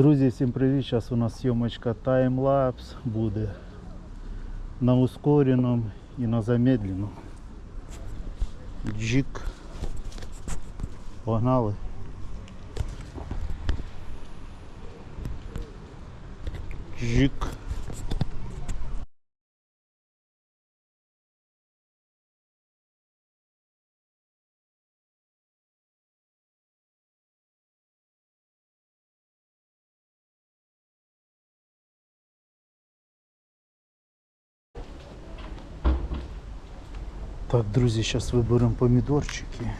Друзі, всім привіт! Зараз у нас зйомочка таймлапс буде на ускореному і на замедленому. Джик. Погнали. Джик. Так, друзі, зараз виберемо помідорчики.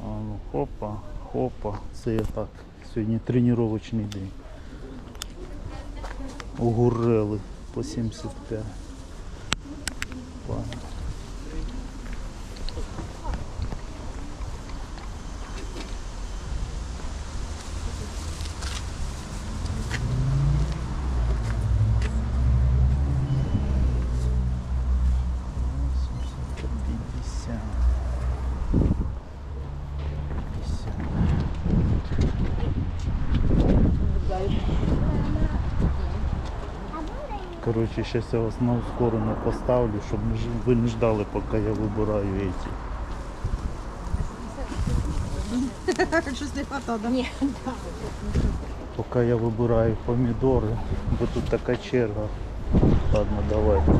А ну, хопа, хопа. Це я так. Сьогодні тренувальний день. Огурели по 75. Короче, сейчас я вас на ускоренную поставлю, чтобы вы не ждали, пока я выбираю эти. Щось не хватало, да? Ні. Пока я вибираю помідори, бо тут така черга. Ладно, давайте.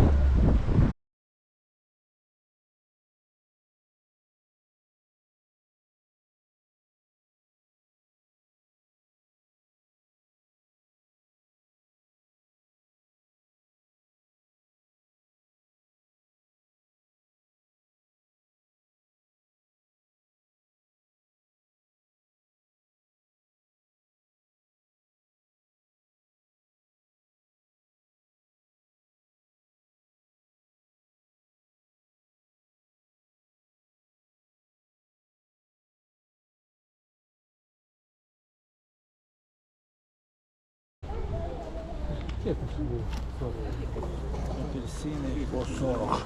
Апельсини по 40.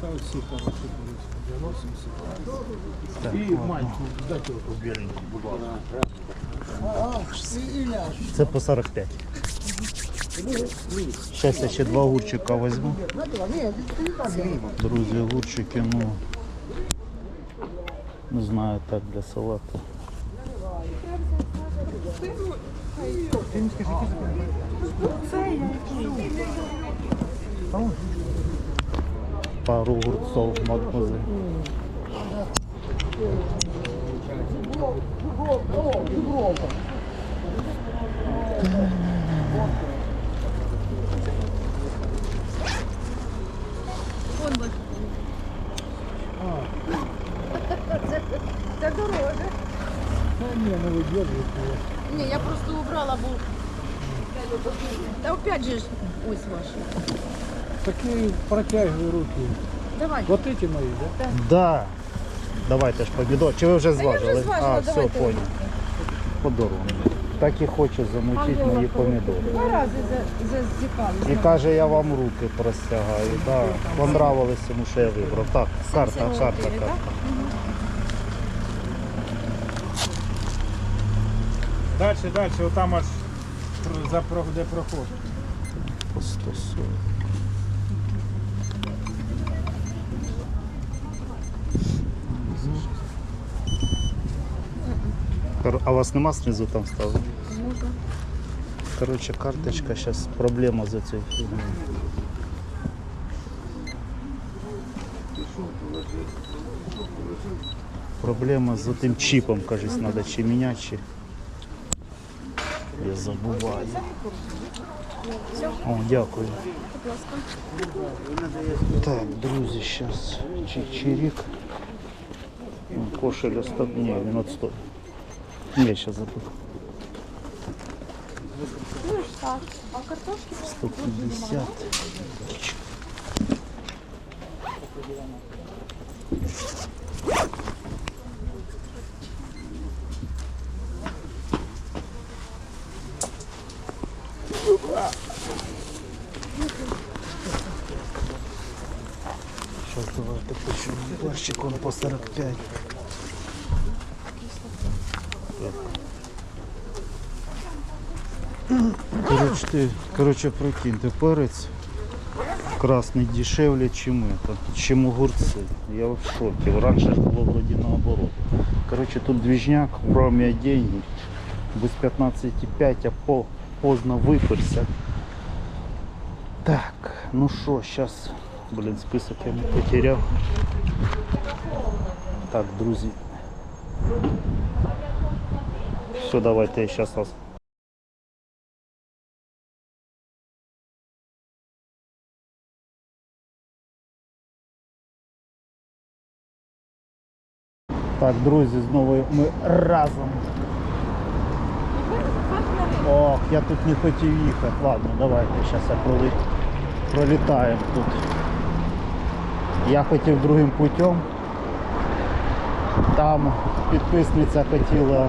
Та всі хороші були. 80. І маленьку, дайте оту біленьку, будь ласка. Це по 45. Зараз я ще два огурчика візьму. Друзі, огурчики, ну не знаю, так для салату. Пару огурцов, мадемуазель. Це Та ні, не видержуйте. Ні, я просто убрала, бо... Та опять же, ж, ось ваші. Такі протягивай руки. Давай. Вот эти мої, да? Да. Давайте ж помідор. Чи ви вже я вже зважили? зважила, а, все, давайте. понял. Подорожно. Так і хоче замочити мої помідори. Два рази за- зазікали. І каже, я вам руки простягаю. Да. Понравилось йому, що я вибрав. Так, карта, карта, карта. Дальше, дальше, отам аж про- за де проход. 140. Кор- А вас нема снизу там ставити? Можна. Короче, карточка сейчас проблема за цією фігнею. Проблема з тим чіпом, кажись, треба чи міняти, чи я забуваю. О, дякую. Так, друзі, зараз чик-чирик. О, Кошель остав. Ні, він отстой. Ні, я зараз забув. А картошки? 150. По 45. Короче, ти, короче, прикиньте, перець красний дешевле, чим это, чим огурці. Я в шокі. Раніше ж було вроді наоборот. Короче, тут движняк, промія деньги. Без 15,5, а по, поздно виперся. Так, ну що, зараз, блін, список я не потеряв. Так, друзі. Все, давайте я сейчас вас Так, друзі, знову ми разом. Ох, я тут не хотів їхати. Ладно, давайте зараз я пролітаємо тут. Я хотів другим путем. Там підписниця хотіла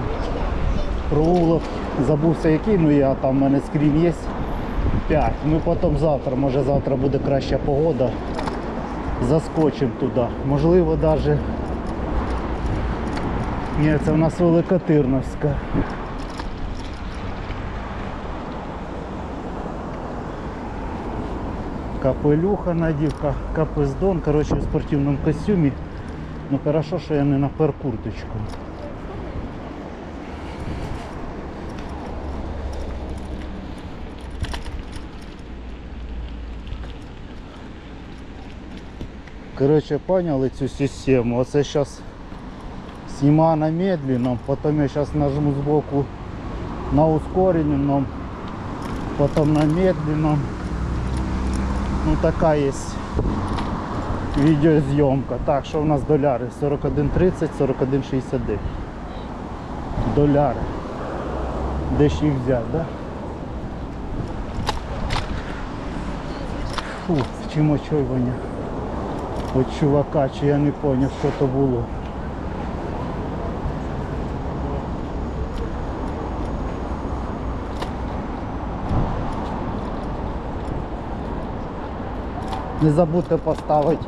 проулок. Забувся який, ну я там в мене скрін є. 5. Ми потім завтра, може завтра буде краща погода. Заскочимо туди. Можливо, навіть ні, це в нас Великотирновська. Капелюха надівка, капездон, коротше, в спортивному костюмі. Ну хорошо, що я не на перкурточку. Коротше, поняли цю систему. Оце зараз снимаю на медленном, потом я сейчас нажму сбоку на ускоренном, потом на медленном. Ну така є відеозйомка. Так, що у нас доляри? 41.30, 41.69. Доляри. Де ж їх взяти, да? Фу, чим очолювання. От чувака, чи я не зрозумів, що то було. Не забудьте поставити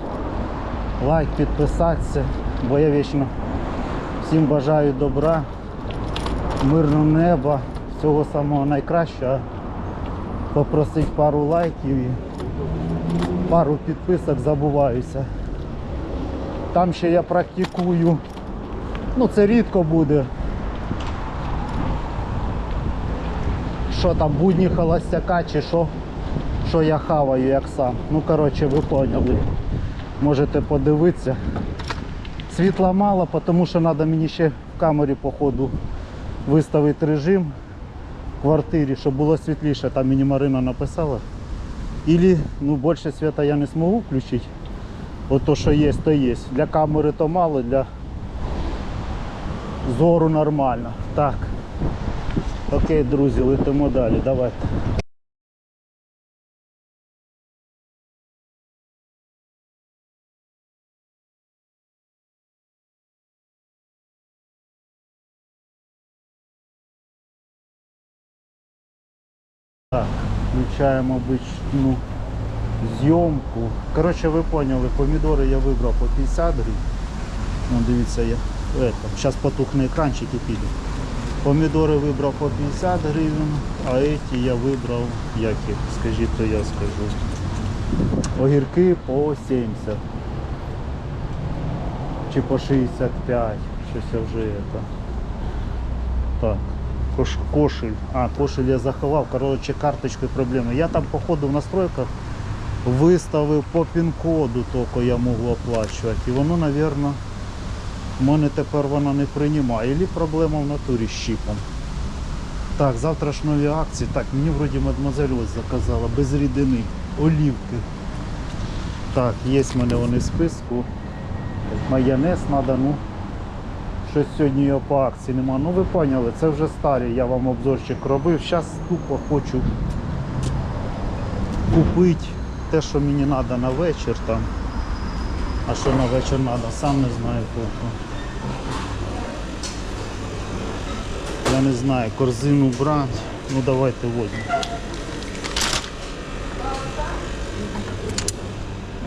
лайк, підписатися, бо я вічно всім бажаю добра, мирного неба, всього самого найкращого. Попросить пару лайків і пару підписок забуваюся. Там ще я практикую. Ну це рідко буде. Що там, будні холостяка чи що? Що я хаваю як сам. Ну коротше ви поняли. Можете подивитися. Світла мало, тому що треба мені ще в камері походу виставити режим в квартирі, щоб було світліше. Там мені Марина написала. Ілі ну, більше світа я не зможу включити. От то, що є, то є. Для камери то мало, для зору нормально. Так. Окей, друзі, летимо далі. Давайте. Так, включаємо обичну зйомку. Коротше, ви поняли, помідори я вибрав по 50 гривень. Ну, дивіться, я зараз потухне екранчик і піде. Помідори вибрав по 50 гривень, а ці я вибрав, як їх, скажіть, то я скажу. Огірки по 70. Чи по 65. Щось я вже это. Так. Кош, кошель. А, кошель я заховав. Коротше, карточкою проблеми. Я там, походу, в настройках виставив по пін-коду, тільки я можу оплачувати. І воно, мабуть, в мене тепер вона не приймає. Ілі проблема в натурі з чіпом. Так, завтра ж нові акції. Так, мені вроді мадемуазель ось заказала, без рідини, олівки. Так, є в мене вони в списку. Майонез треба, ну. Щось сьогодні його по акції нема. Ну ви поняли, це вже старі, я вам обзорчик робив. Зараз тупо хочу купити те, що мені треба на вечір там. А що на вечір треба, сам не знаю толком. Я не знаю, корзину брати. Ну давайте возьмемо.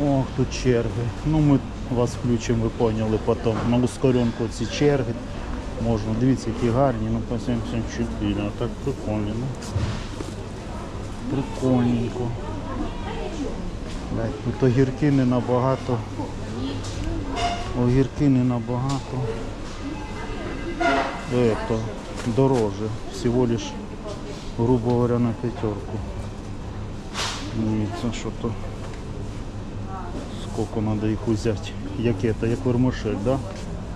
Ох, тут черги. Ну ми вас включимо, ви поняли потім. На ускоренку ці черги. Можна, дивіться, які гарні, ну по 74, а так прикольно. Ну. Прикольненько. Блядь, тут огірки не набагато. Огірки не набагато. Это, дороже. Всего лишь, грубо говоря, на пятерку. Дивіться, що то. Сколько надо їх взяти. Як это, як вермишель, да?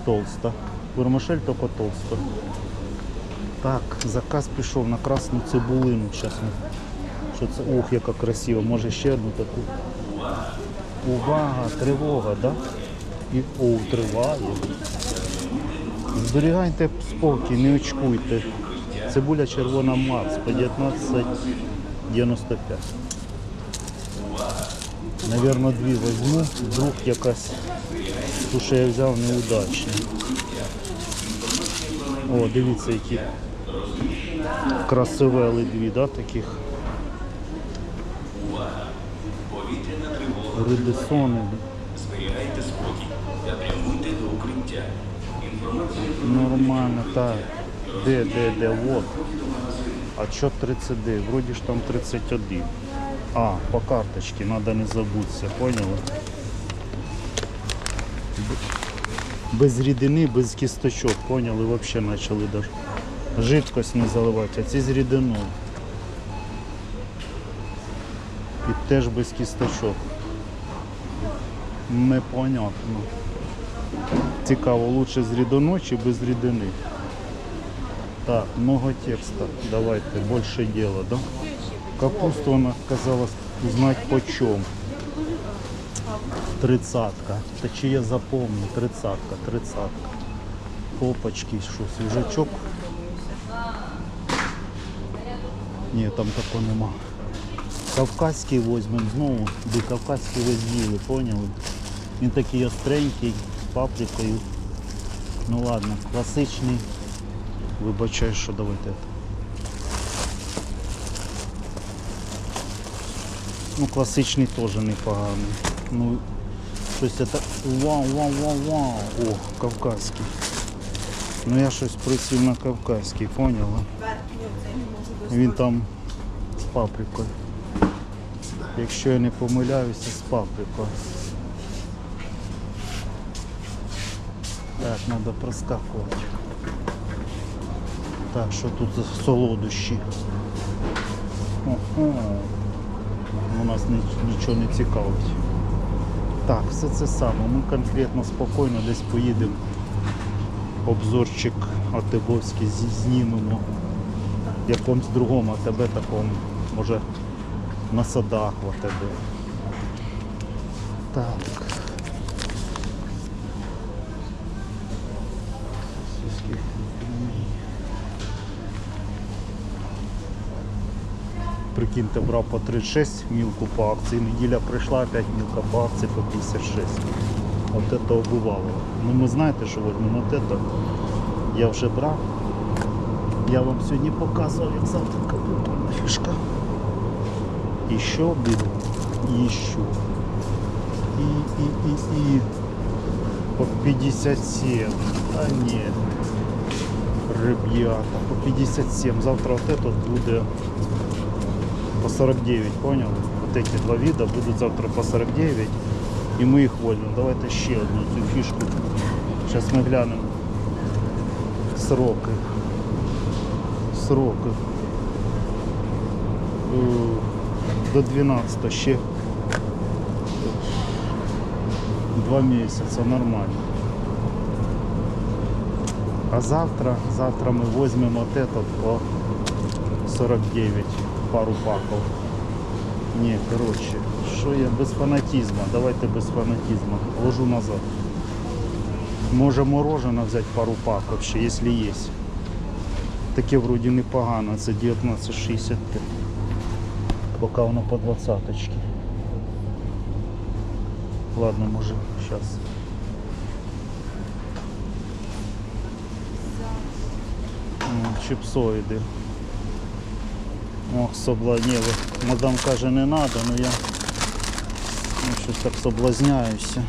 Толста. Вермишель тільки толста. Так, заказ пішов на красну цибулину. Зараз. Що це? Ух, яка красива. Може ще одну таку. Увага, тривога, да? І о, триває. Зберігайте спокій, не очкуйте. Цибуля червона Макс по 19,95. Наверно, дві візьму, вдруг якась ту, що я взяв неудачна. О, дивіться, які красивели дві, да, таких. Редисони. Зберігайте спокій та прямуйте до укриття. Нормально, так. Де, де, де, вот. А що 30D? Вроді ж там 31. А, по карточці, треба не забутися, поняли? Без рідини, без кісточок, поняли? Взагалі почали даже. Жидкость не заливати, а ці з рідиною. І теж без кісточок. Непонятно. Цікаво, лучше з рідиною чи без рідини? Так, много текста. Давайте, больше дела, да? Капусту она казалось узнать почем. Тридцатка. Та чи я запомню? Тридцатка, тридцатка. Попочки, що, свіжачок? Ні, там такого нема. Кавказький возьмем знову, де кавказький ви з'їли, поняли? Він такий остренький, з паприкою. Ну ладно, класичний. Вибачай, що давайте. Ну, класичний теж непоганий. Ну, щось це так. Вау, вау, вау, вау. О, кавказький. Ну я щось просив на кавказький, поняла? Він там з паприкою. Якщо я не помиляюся, з паприкою. Так, треба проскакувати. Так, що тут за солодощі? Ого. У нас нічого не цікавить. Так, все це саме. Ми конкретно спокійно десь поїдемо. Обзорчик Атебовський знімемо. В якомусь другому АТБ такому. Може на садах в АТБ. Так. Прикиньте, брав по 36 мілку по акції. Неділя прийшла, опять мілка по акції по 56. От это убивало. Ну ми знаєте, що возьмемо от это. Я вже брав. Я вам сьогодні показував, як завтра прикольна фішка. І що беру, і що. І, і, і, і. По 57. А ні. Ребята, по 57. Завтра вот этот буде по 49, понял? Вот эти два вида будут завтра по 49. І ми їх возьмемо. Давайте ще одну цю фішку. Зараз ми глянемо сроки. Сроки. Е, До 12 ще два місяці, нормально. А завтра, завтра ми візьмемо от этот по 49 пару паков. Не, короче, що я без фанатизма, давайте без фанатизма. Ложу назад. Може мороженое взяти пару пак вообще, якщо є. Таке вроді непогано, це 19,65. Поки воно по 20 -очки. Ладно, може, зараз. Чипсоїди. Ох, соблазніли. Мадам каже, не треба, але я ну, щось так соблазняюся.